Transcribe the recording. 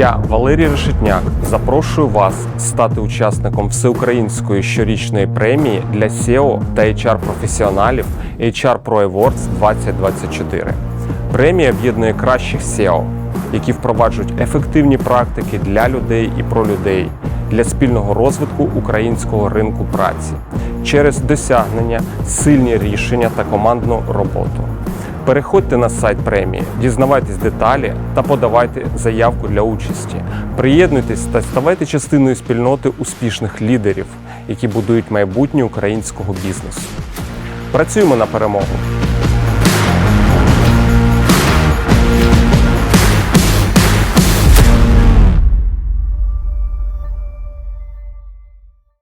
Я, Валерій Решетняк, запрошую вас стати учасником всеукраїнської щорічної премії для SEO та HR-професіоналів HR Pro Awards 2024. Премія об'єднує кращих SEO, які впроваджують ефективні практики для людей і про людей для спільного розвитку українського ринку праці через досягнення, сильні рішення та командну роботу. Переходьте на сайт премії, дізнавайтесь деталі та подавайте заявку для участі. Приєднуйтесь та ставайте частиною спільноти успішних лідерів, які будують майбутнє українського бізнесу. Працюємо на перемогу!